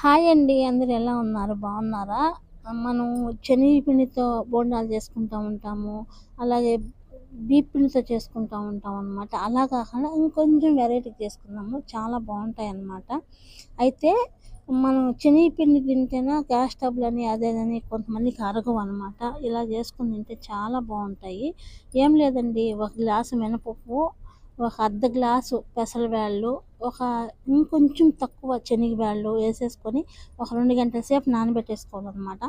Hi అండి అందరు ఎలా ఉన్నారు? బాగున్నారా? మనం శనగపిండితో బోండాలు చేసుకుంటూ ఉంటాము అలాగే బీపిండితో చేసుకుంటూ ఉంటాం అనమాట అలా కాకుండా ఇంకొంచెం వెరైటీ చేసుకున్నాము చాలా బాగుంటాయి అన్నమాట అయితే మనం శనగపిండి తింటేనా గ్యాస్ ట్రబుల్ అదేదని కొంతమందికి అరగవు అనమాట ఇలా చేసుకుని తింటే చాలా బాగుంటాయి. ఏం లేదండి ఒక గ్లాసు మినపప్పు ఒక అర్ధ గ్లాసు పెసరబ్యాళ్ళు ఒక ఇంకొంచెం తక్కువ శనగవేళ్ళు వేసేసుకొని ఒక రెండు గంటల సేపు నానబెట్టేసుకోవాలన్నమాట.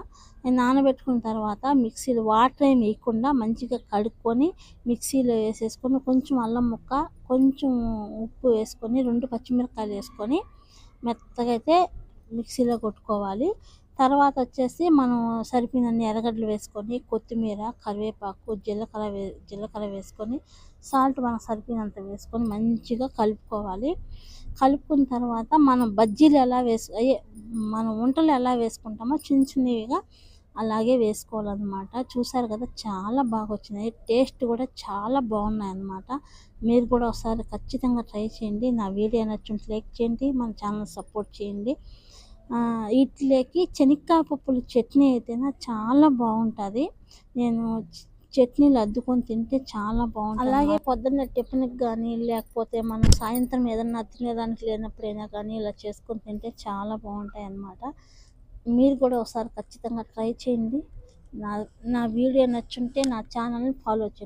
నానబెట్టుకున్న తర్వాత మిక్సీలో వాటర్ ఏమి వేయకుండా మంచిగా కడుక్కొని మిక్సీలో వేసేసుకొని కొంచెం అల్లం ముక్క కొంచెం ఉప్పు వేసుకొని రెండు పచ్చిమిరపకాయలు వేసుకొని మెత్తగా అయితే మిక్సీలో కొట్టుకోవాలి. తర్వాత వచ్చేసి మనం సరిపోయినన్ని ఎర్రగడ్డలు వేసుకొని కొత్తిమీర కరివేపాకు జీలకర్ర వే జీలకర్ర వేసుకొని సాల్ట్ మనకు సరిపోయినంత వేసుకొని మంచిగా కలుపుకోవాలి. కలుపుకున్న తర్వాత మనం బజ్జీలు ఎలా వేసు మనం వంటలు ఎలా వేసుకుంటామో చిన్న చిన్నవిగా అలాగే వేసుకోవాలన్నమాట. చూసారు కదా చాలా బాగా వచ్చినాయి. టేస్ట్ కూడా చాలా బాగున్నాయి అన్నమాట మీరు కూడా ఒకసారి ఖచ్చితంగా ట్రై చేయండి. నా వీడియో నచ్చుంటే లైక్ చేయండి. మన ఛానల్ సపోర్ట్ చేయండి. వీటిలోకి శనక్కాయ పప్పుల చట్నీ అయితేనా చాలా బాగుంటుంది. నేను చట్నీలు అద్దుకొని తింటే చాలా బాగుంటుంది అలాగే పొద్దున్న టిఫిన్కి కానీ లేకపోతే మనం సాయంత్రం ఏదన్నా తినేదానికి లేనప్పుడైనా కానీ ఇలా చేసుకొని తింటే చాలా బాగుంటాయి అన్నమాట. మీరు కూడా ఒకసారి ఖచ్చితంగా ట్రై చేయండి. నా నా వీడియో నచ్చుంటే నా ఛానల్ని ఫాలో చేయండి.